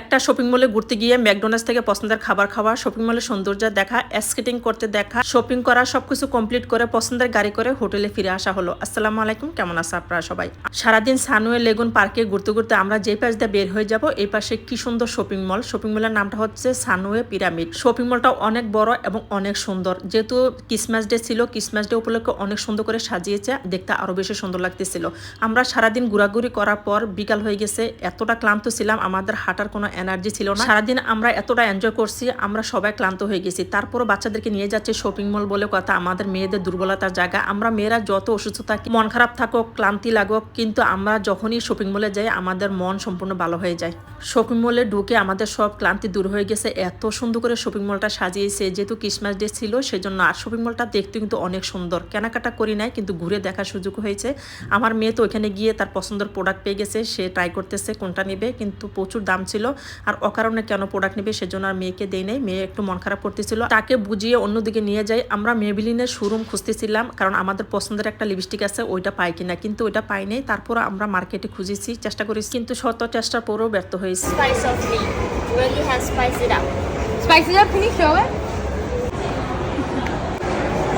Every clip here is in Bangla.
একটা শপিং মলে ঘুরতে গিয়ে ম্যাকডোনাল্ডস থেকে পছন্দের খাবার খাওয়া শপিং মলের সৌন্দর্য দেখা স্কেটিং করতে দেখা শপিং করা, সবকিছু কমপ্লিট করে পছন্দের গাড়ি করে হোটেলে ফিরে আসা হলো। আসসালামু আলাইকুম, কেমন আছে আপনারা সবাই? সারাদিন সানুয়ে লেগুন পার্কে ঘুরতে ঘুরতে আমরা যে পাশ দিয়ে বের হয়ে যাব, এই পাশে কি সুন্দর শপিং মল শপিং মলের নামটা হচ্ছে সানুয়ে পিরামিড শপিং মলটা অনেক বড় এবং অনেক সুন্দর। যেহেতু ক্রিসমাস ডে ছিল ক্রিসমাস ডে উপলক্ষে অনেক সুন্দর করে সাজিয়েছে, দেখতে আরও বেশি সুন্দর লাগতেছিল। আমরা সারাদিন ঘোরাঘুরি করার পর বিকাল হয়ে গেছে, এতটা ক্লান্ত ছিলাম, আমাদের হাঁটার কোনো এনার্জি ছিল না। সারাদিন আমরা এতটা এনজয় করছি, আমরা সবাই ক্লান্ত হয়ে গেছি। তারপরও বাচ্চাদেরকে নিয়ে যাচ্ছে শপিং মল বলে কথা, আমাদের মেয়েদের দুর্বলতার জায়গা। আমরা মেয়েরা যত অসুস্থ থাকি, মন খারাপ থাকুক, ক্লান্তি লাগুক, কিন্তু আমরা যখনই শপিং মলে যাই, আমাদের মন সম্পূর্ণ ভালো হয়ে যায়। শপিং মলে ঢুকে আমাদের সব ক্লান্তি দূর হয়ে গেছে। এত সুন্দর করে শপিং মলটা সাজিয়েছে, যেহেতু ক্রিসমাস ডে ছিল, সেজন্য আর শপিং মলটা দেখতে কিন্তু অনেক সুন্দর। কেনাকাটা করি নাই, কিন্তু ঘুরে দেখার সুযোগ হয়েছে। আমার মেয়ে তো ওইখানে গিয়ে তার পছন্দের প্রোডাক্ট পেয়ে গেছে, সে ট্রাই করতেছে কোনটা নেবে, কিন্তু প্রচুর দাম ছিল। আর অকারণে কেন প্রোডাক্ট নেবে সেজন্য আর মেয়েকে দেই নাই। মেয়ে একটু মন খারাপ করতেছিল। তাকে বুঝিয়ে অন্যদিকে নিয়ে যাই। আমরা মেবিলিনের শোরুম খুঁজতেছিলাম কারণ আমাদের পছন্দের একটা লিপস্টিক আছে ওইটা পাই কিনা। কিন্তু ওইটা পাই নাই। তারপর আমরা মার্কেটে খুঁজেছি চেষ্টা করেছি কিন্তু শত চেষ্টার পরেও ব্যর্থ হয়েছি?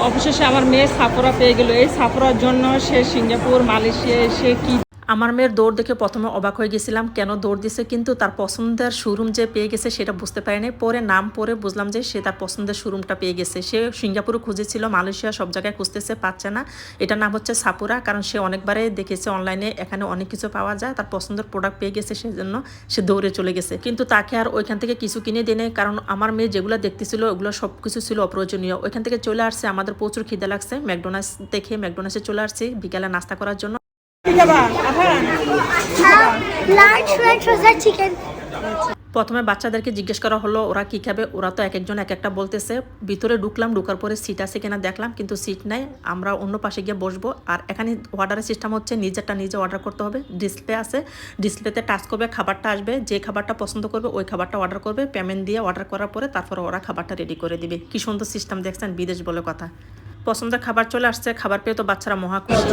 অবশেষে আমার মেয়ে সাপোরা পেয়ে গেল। এই সাপোরার জন্য সে সিঙ্গাপুর মালয়েশিয়া এসে কি আমার মেয়ের দৌড় দেখে প্রথমে অবাক হয়ে গেছিলাম কেন দৌড় দিছে কিন্তু তার পছন্দের শোরুম যে পেয়ে গেছে সেটা বুঝতে পারিনি। পরে নাম পরে বুঝলাম যে সে তার পছন্দের শোরুমটা পেয়ে গেছে। সে সিঙ্গাপুরে খুঁজেছিল মালয়েশিয়া সব জায়গায় খুঁজতেছে পাচ্ছে না। এটার নাম হচ্ছে সাপুরা কারণ সে অনেকবারে দেখেছে অনলাইনে এখানে অনেক কিছু পাওয়া যায় তার পছন্দের প্রোডাক্ট পেয়ে গেছে সেজন্য সে দৌড়ে চলে গেছে। কিন্তু তাকে আর ওইখান থেকে কিছু কিনে দেয় নাই, কারণ আমার মেয়ে যেগুলো দেখতেছিল ওগুলো সব কিছু ছিল অপ্রয়োজনীয়। ওইখান থেকে চলে আসছে আমাদের প্রচুর খিদে লাগছে। ম্যাকডোনাল্ডস দেখে ম্যাকডোনাল্ডসে চলে আসছি বিকালে নাস্তা করার জন্য। প্রথমে বাচ্চাদেরকে জিজ্ঞেস করা হলো ওরা কি খাবে? ওরা তো এক একজন এক একটা বলতেছে। ভিতরে ঢুকলাম ঢুকার পরে সিট আছে কিনা দেখলাম কিন্তু সিট নাই। আমরা অন্য পাশে গিয়ে বসবো। আর এখানে অর্ডারের সিস্টেম হচ্ছে নিজেরটা নিজে অর্ডার করতে হবে। ডিসপ্লে আছে। ডিসপ্লেতে টাচ করবে খাবারটা আসবে। যে খাবারটা পছন্দ করবে ওই খাবারটা অর্ডার করবে। পেমেন্ট দিয়ে অর্ডার করার পরে তারপরে ওরা খাবারটা রেডি করে দিবে। কি সুন্দর সিস্টেম দেখছেন বিদেশ বলে কথা। পছন্দের খাবার চলে আসছে। খাবার পেয়ে তো বাচ্চারা মহা খুশি।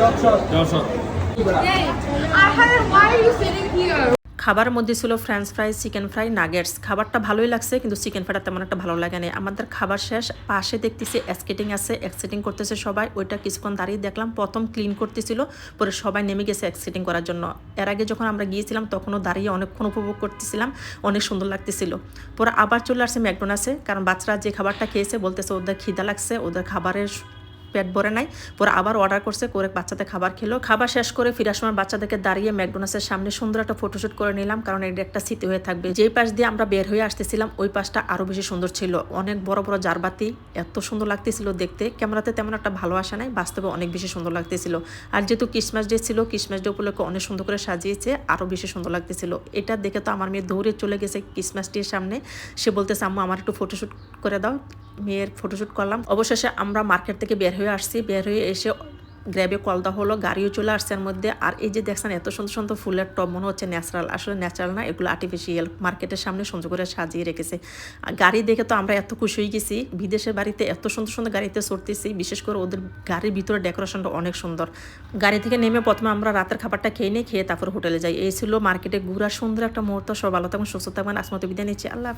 খাবারের মধ্যে ছিল French fry chicken fry nuggets খাবারটা ভালোই লাগছে, কিন্তু চিকেন ফ্রাইটা তেমন একটা ভালো লাগে না আমাদের খাবার শেষ, পাশে দেখতেছি স্কেটিং আছে স্কেটিং করতেছে সবাই। ওইটা কিছুক্ষণ দাঁড়িয়ে দেখলাম, প্রথম ক্লিন করতেছিল, পরে সবাই নেমে গেছে স্কেটিং করার জন্য। এর আগে যখন আমরা গিয়েছিলাম, তখনও দাঁড়িয়ে অনেকক্ষণ উপভোগ করতেছিলাম, অনেক সুন্দর লাগতেছিল। পরে আবার চলে আসছে ম্যাকডোনাসে কারণ বাচ্চারা যে খাবারটা খেয়েছে, বলতেছে, ওদের খিদা লাগছে, ওদের খাবারের পেট ভরে নাই। পরে আবার অর্ডার করছে, করে বাচ্চাদের খাবার খেলো। খাবার শেষ করে ফিরার সময় বাচ্চাদেরকে দাঁড়িয়ে ম্যাকডোনাসের সামনে সুন্দর একটা ফটোশুট করে নিলাম, কারণ এটা একটা স্মৃতি হয়ে থাকবে। যেই পাশ দিয়ে আমরা বের হয়ে আসতেছিলাম, ওই পাশটা আরও বেশি সুন্দর ছিল। অনেক বড় বড় জারবাতি এত সুন্দর লাগতেছিল দেখতে। ক্যামেরাতে তেমন একটা ভালো আসা নাই, বাস্তবে অনেক বেশি সুন্দর লাগতেছিল। আর যেহেতু ক্রিসমাস ডে ছিল ক্রিসমাস ডে উপলক্ষে অনেক সুন্দর করে সাজিয়েছে আরও বেশি সুন্দর লাগতেছিল। এটা দেখে তো আমার মেয়ে দৌড়ে চলে গেছে ক্রিসমাস ডের সামনে। সে বলতেছে, আম্মু, আমার একটু ফটোশুট করে দাও। মেয়ের ফটোশুট করলাম। অবশেষে আমরা মার্কেট থেকে বের হয়ে আসছি, বের হয়ে এসে গ্র্যাবে কল হলো, গাড়িও চলে আসছে মধ্যে। আর এই যে দেখছেন, এত সুন্দর সুন্দর ফুলের টব মনে হচ্ছে ন্যাচারাল আসলে ন্যাচারাল না, এগুলো আর্টিফিশিয়াল মার্কেটের সামনে সুন্দর করে সাজিয়ে রেখেছে। আর গাড়ি দেখে তো আমরা এত খুশি হয়ে গেছি, বিদেশের বাড়িতে এত সুন্দর সুন্দর গাড়িতে চড়তেছি, বিশেষ করে ওদের গাড়ির ভিতরে ডেকোরেশনটা অনেক সুন্দর। গাড়ি থেকে নেমে প্রথমে আমরা রাতের খাবারটা খেয়ে নিয়ে, খেয়ে তারপর হোটেলে যাই। এই ছিল মার্কেটে ঘুরার সুন্দর একটা মুহূর্ত। সব ভালো থাকবেন সুস্থ থাকবেন আসমতে বিদায় নিচ্ছি। আল্লাহ